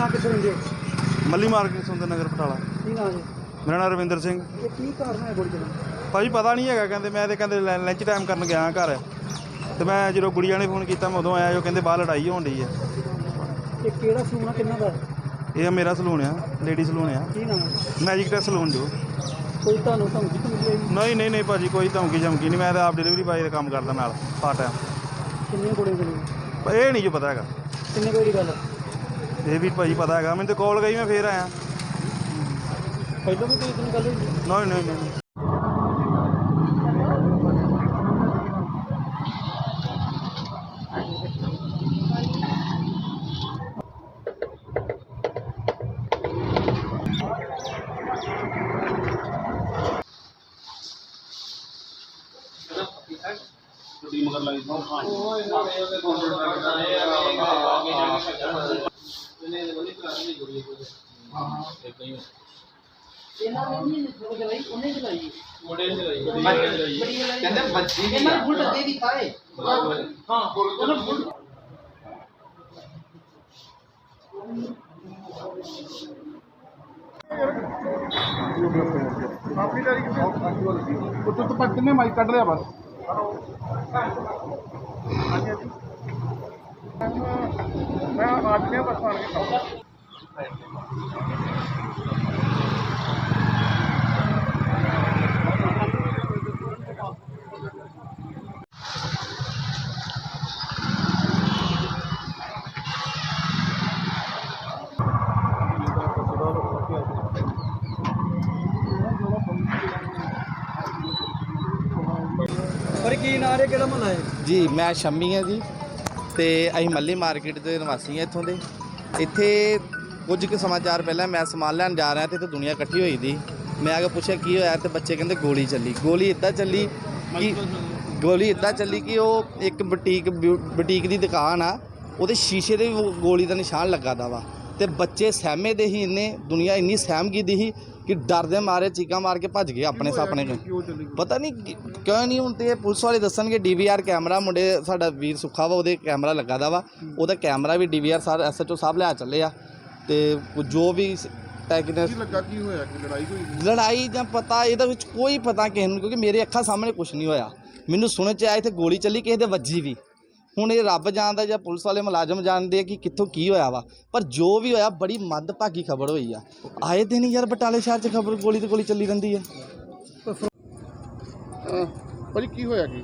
ਨਾਮ ਕਿੱਥੇ ਰਹਿੰਦੇ ਹੋ ਮੱਲੀ ਮਾਰਕੀਟ ਸੁੰਦਰ ਨਗਰ ਪਟਾਲਾ। ਕੀ ਨਾਮ ਜੀ? ਮੇਰਾ ਨਾਮ ਰਵਿੰਦਰ ਸਿੰਘ। ਇਹ ਕੀ ਕਾਰਨ ਹੈ ਗੋਲੀ ਚੱਲਣ ਦਾ? ਭਾਜੀ ਪਤਾ ਨਹੀਂ ਹੈਗਾ ਕਹਿੰਦੇ ਮੈਂ ਤੇ ਕਹਿੰਦੇ ਲੰ- ਲੰਚ ਟਾਈਮ ਕਰਨ ਗਿਆ ਘਰ। ਤੇ ਮੈਂ ਜਦੋਂ ਗੁੜੀਆਂ ਨੇ ਫੋਨ ਕੀਤਾ ਮੈਂ ਉਦੋਂ ਆਇਆ ਜੋ ਕਹਿੰਦੇ ਬਾਹਰ ਲੜਾਈ ਹੋਣ ਡਈ ਹੈ ਇਹ ਕਿਹੜਾ ਸਲੂਨ ਆ ਕਿੰਨਾ ਦਾ? ਇਹ ਮੇਰਾ ਸਲੂਨ ਆ ਲੇਡੀ ਸਲੂਨ ਆ। ਕੀ ਨਾਮ ਹੈ ਮੈਜਿਕ ਟੈਸ ਸਲੂਨ ਜੋ। ਕੋਈ ਤੁਹਾਨੂੰ ਧਮਕੀ ਤਾਂ ਮਿਲੀ? ਨਹੀਂ ਨਹੀਂ ਨਹੀਂ ਭਾਜੀ ਕੋਈ ਧਮਕੀ ਧਮਕੀ ਨਹੀਂ ਮੈਂ ਤਾਂ ਆਪ ਡਿਲੀਵਰੀ ਬਾਏ ਦਾ ਕੰਮ ਕਰਦਾ ਨਾਲ ਪਾਰਟ ਟਾਈਮ ਕਿੰਨੀਆਂ ਗੋਲੀਆਂ ਚੱਲੀਆਂ? ਇਹ ਨਹੀਂ ਜੋ ਪਤਾ ਹੈਗਾ। ਕਿੰਨੇ ਕੋਈ ਦੀ ਗੱਲ? ਹੈ? ਇਹ ਵੀ ਭਾਜੀ ਪਤਾ ਹੈਗਾ। ਮੈਨੂੰ ਤਾਂ ਕਾਲ ਗਈ ਮੈਂ ਫੇਰ ਆਇਆ। ਪਹਿਲਾਂ ਵੀ ਕੋਈ ਇਤਨੀ ਗੱਲ ਹੋਈ ਨਹੀਂ ਨਹੀਂ ਨਹੀਂ। ਇਹਨਾਂ ਨੇ ਨਹੀਂ ਚਲਾਈ ਉਹਨੇ ਚਲਾਈ ਕਹਿੰਦੇ ਬੱਜੀ ਵੀ ਇਹਨਾਂ ਫੁੱਟ ਦੇ ਦੀ ਖਾਏ ਹਾਂ ਉਹਨਾਂ ਫੁੱਟ ਉੱਤੋਂ ਤੋਂ ਪੱਟ ਨੇ ਮਾਈਕ ਕੱਢ ਲਿਆ ਬਸ ਮੈਂ ਆਜ ਨੇ ਬਸ ਆਣ ਪਰ ਕੀ ਨਾਂ ਰੇ ਕਿਹੜਾ ਮਹੱਲਾ ਹੈ? ਜੀ, ਮੈਂ ਸ਼ੰਮੀ ਹਾਂ ਜੀ। ਤੇ ਅਸੀਂ ਮੱਲੀ ਮਾਰਕੀਟ ਦੇ ਨਿਵਾਸੀ ਹਾਂ ਇੱਥੋਂ ਦੇ। ਇੱਥੇ ਕੁਝ ਕੁ ਸਮਾਚਾਰ ਪਹਿਲਾਂ ਮੈਂ ਸਮਾਨ ਲੈਣ ਜਾ ਰਿਹਾ ਤੇ ਇੱਥੇ ਦੁਨੀਆ ਇਕੱਠੀ ਹੋਈ ਦੀ। ਮੈਂ ਆ ਕੇ ਪੁੱਛਿਆ ਕੀ ਹੋਇਆ? ਤੇ ਬੱਚੇ ਕਹਿੰਦੇ ਗੋਲੀ ਚੱਲੀ। ਗੋਲੀ ਇੱਦਾਂ ਚੱਲੀ ਕਿ ਗੋਲੀ ਇੱਦਾਂ ਚੱਲੀ ਕਿ ਉਹ ਇੱਕ ਬੁਟੀਕ ਬੁਟੀਕ ਦੀ ਦੁਕਾਨ ਆ ਉਹਦੇ ਸ਼ੀਸ਼ੇ ਦੇ ਵੀ ਗੋਲੀ ਦਾ ਨਿਸ਼ਾਨ ਲੱਗਾ ਦਾ ਵਾ। ਤੇ ਬੱਚੇ ਸਹਿਮੇ ਦੇ ਹੀ ਇੰਨੇ ਦੁਨੀਆ ਇੰਨੀ ਸਹਿਮ ਗਈ ਦੀ ਸੀ ਕਿ ਡਰ ਦੇ ਮਾਰੇ ਚੀਕਾਂ ਮਾਰ ਕੇ ਭੱਜ ਗਏ ਆਪਣੇ ਸਾਪਣੇ ਪਤਾ ਨਹੀਂ ਕਿਉਂ ਨਹੀਂ ਹੁਣ ਤੇ ਇਹ ਪੁਲਿਸ ਵਾਲੇ ਦੱਸਣਗੇ ਡੀਵੀਆਰ ਕੈਮਰਾ ਮੁੰਡੇ ਸਾਡਾ ਵੀਰ ਸੁੱਖਾ ਵਾ ਉਹਦੇ ਕੈਮਰਾ ਲੱਗਾ ਦਾ ਵਾ। ਉਹਦਾ ਕੈਮਰਾ ਵੀ ਡੀਵੀਆਰ ਸਰ ਐਸਐਚਓ ਸਾਹਿਬ ਲਿਆ ਚੱਲੇ ਆ। ਤੇ ਜੋ ਵੀ ਟੈਕਨਿਕ ਕੀ ਲੱਗਾ ਕੀ ਹੋਇਆ? ਕਿ ਲੜਾਈ ਹੋਈ? ਲੜਾਈ ਜਾਂ ਪਤਾ ਇਹਦੇ ਵਿੱਚ ਕੋਈ ਪਤਾ ਕਿਸੇ ਨੂੰ ਕਿਉਂਕਿ ਮੇਰੇ ਅੱਖਾਂ ਸਾਹਮਣੇ ਕੁਝ ਨਹੀਂ ਹੋਇਆ। ਮੈਨੂੰ ਸੁਣਨ ਚ ਆਇਆ ਇੱਥੇ ਗੋਲੀ ਚੱਲੀ ਕਿਸੇ ਦੇ ਵੱਜੀ ਵੀ। ਹੁਣ ਇਹ ਰੱਬ ਜਾਣਦਾ ਜਾਂ ਪੁਲਿਸ ਵਾਲੇ ਮੁਲਾਜ਼ਮ ਜਾਣਦੇ ਆ ਕਿ ਕਿੱਥੋਂ ਕੀ ਹੋਇਆ ਵਾ। ਪਰ ਜੋ ਵੀ ਹੋਇਆ ਬੜੀ ਮੰਦਭਾਗੀ ਖਬਰ ਹੋਈ ਆ। ਆਏ ਦਿਨ ਯਾਰ ਬਟਾਲੇ ਸ਼ਹਿਰ 'ਚ ਖਬਰ ਗੋਲੀ ਤੇ ਗੋਲੀ ਚੱਲੀ ਰਹਿੰਦੀ ਆ। ਭਾਜੀ ਕੀ ਹੋਇਆ ਕੀ?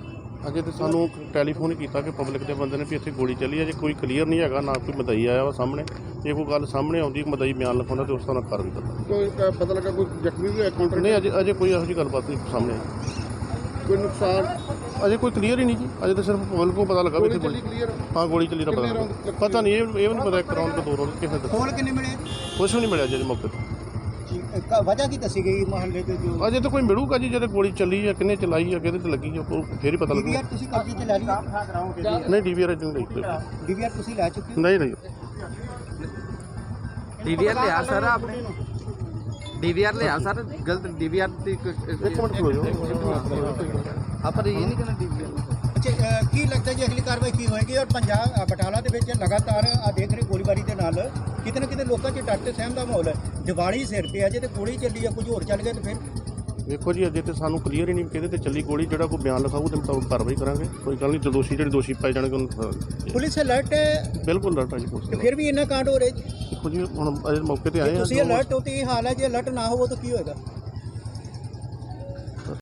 ਅਜੇ ਤੇ ਸਾਨੂੰ ਟੈਲੀਫੋਨ ਕੀਤਾ ਕਿ ਪਬਲਿਕ ਦੇ ਬੰਦੇ ਨੇ ਵੀ ਇੱਥੇ ਗੋਲੀ ਚੱਲੀ ਹੈ ਜੇ ਕੋਈ ਕਲੀਅਰ ਨਹੀਂ ਹੈਗਾ ਨਾ ਕੋਈ ਮਦਈ ਆਇਆ ਵਾ ਸਾਹਮਣੇ ਜੇ ਕੋਈ ਗੱਲ ਸਾਹਮਣੇ ਆਉਂਦੀ ਮਦਈ ਬਿਆਨ ਲਿਖਾਉਂਦਾ ਤੇ ਉਸ ਤਰ੍ਹਾਂ ਕਰ ਵੀ ਦਿੰਦਾ ਕੋਈ ਪਤਾ ਲੱਗਾ ਕੋਈ ਜ਼ਖਮੀ ਵੀ ਹੋਇਆ ਕਾਊਂਟਰ ਨਹੀਂ ਅਜੇ ਅਜੇ ਕੋਈ ਇਹੋ ਜਿਹੀ ਗੱਲਬਾਤ ਨਹੀਂ ਸਾਹਮਣੇ ਆਈ। ਕੋਈ ਨੁਕਸਾਨ? ਅਜੇ ਕੋਈ ਕਲੀਅਰ ਹੀ ਨਹੀਂ ਜੀ। ਅਜੇ ਤਾਂ ਸਿਰਫ ਪਬਲਿਕ ਨੂੰ ਪਤਾ ਲੱਗਾ ਵੀ ਇੱਥੇ ਗੋਲੀ ਕਲੀਅਰ ਹਾਂ ਗੋਲੀ ਚੱਲੀ ਦਾ ਪਤਾ ਲੱਗਾ। ਪਤਾ ਨਹੀਂ ਇਹ ਇਹ ਵੀ ਨਹੀਂ ਪਤਾ ਇੱਕ ਰੌਂਡ ਕਿ ਦੋ ਰੌਂਡ ਕਿਸੇ ਦਾ ਖੋਲ ਕਿੰਨੇ ਮਿਲੇ? ਕੁਛ ਵੀ ਨਹੀਂ ਮਿਲਿਆ ਜੇ ਮੌਕੇ ਤੇ। ਵਜ੍ਹਾ ਕੀ ਦੱਸੀ ਗਈ ਮਹੱਲੇ ਦੇ ਜੋ? ਅਜੇ ਤਾਂ ਕੋਈ ਮਿਲੂਗਾ ਜੀ ਜਦੋਂ ਗੋਲੀ ਚੱਲੀ ਹੈ ਕਿੰਨੇ ਚਲਾਈ ਹੈ ਕਿਹਦੇ ਤੇ ਲੱਗੀ ਹੈ ਉਹ ਫੇਰ ਹੀ ਪਤਾ ਲੱਗੂਗਾ। ਤੁਸੀਂ ਕਬਜ਼ੇ ਤੇ ਲੈ ਲਈ? ਨਹੀਂ ਡੀਵੀਆਰ ਅਜੇ ਨਹੀਂ ਲਈ ਡੀਵੀਆਰ ਤੁਸੀਂ ਲੈ ਚੁੱਕੇ ਨਹੀਂ ਨਹੀਂ। ਡੀਵੀਆਰ ਲਿਆ ਸਰ ਆਪਨੇ ਡੀਵੀਆਰ ਲਿਆ ਸਰ? ਗਲਤ ਡੀਵੀਆਰ ਦੀ ਇੱਕ ਮਿੰਟ ਖਲੋ ਜਾਓ ਆਪਾਂ ਇਹ ਨਹੀਂ ਕਰਨਾ ਡੀਵੀਆਰ ਕੀ ਲੱਗਦਾ ਜੀ ਅਗਲੀ ਕਾਰਵਾਈ ਕੀ ਹੋਏਗੀ ਔਰ ਪੰਜਾਬ ਬਟਾਲਾ ਦੇ ਵਿੱਚ ਲਗਾਤਾਰ ਆ ਦੇਖ ਰਹੇ ਗੋਲੀਬਾਰੀ ਦੇ ਨਾਲ ਕਿਤੇ ਨਾ ਕਿਤੇ ਲੋਕਾਂ 'ਚ ਡਰ ਤੇ ਸਹਿਮ ਦਾ ਮਾਹੌਲ ਹੈ। ਦੀਵਾਲੀ ਸਿਰ ਤੇ ਆ ਜੇ ਤੇ ਗੋਲੀ ਚੱਲੀ ਆ ਕੁਝ ਹੋਰ ਚੱਲ ਗਿਆ ਤੇ ਫਿਰ? ਵੇਖੋ ਜੀ ਅਜੇ ਤੇ ਸਾਨੂੰ ਕਲੀਅਰ ਹੀ ਨਹੀਂ ਕਿਹਦੇ ਤੇ ਚੱਲੀ ਗੋਲੀ ਜਿਹੜਾ ਕੋਈ ਬਿਆਨ ਲਿਖਾਊ ਤੇ ਮੁਤਾਬਕ ਕਾਰਵਾਈ ਕਰਾਂਗੇ। ਕੋਈ ਗੱਲ ਨਹੀਂ ਜੋ ਦੋਸ਼ੀ ਜਿਹੜੇ ਦੋਸ਼ੀ ਪਾਏ ਜਾਣਗੇ ਉਹਨੂੰ ਪੁਲਿਸ ਅਲਰਟ ਹੈ। ਬਿਲਕੁਲ ਅਲਰਟ ਆ ਜੀ ਪੁਲਿਸ ਤੇ। ਫਿਰ ਵੀ ਇੰਨਾ ਕਾਂਡ ਹੋ ਰਿਹਾ ਜੀ? ਦੇਖੋ ਜੀ ਹੁਣ ਅਜੇ ਮੌਕੇ ਤੇ ਆਏ ਆ ਤੁਸੀਂ ਅਲਰਟ ਹੋ ਤੇ ਇਹ ਹਾਲ ਹੈ ਜੇ ਅਲਰਟ ਨਾ ਹੋਵੋ ਤਾਂ ਕੀ ਹੋਏਗਾ?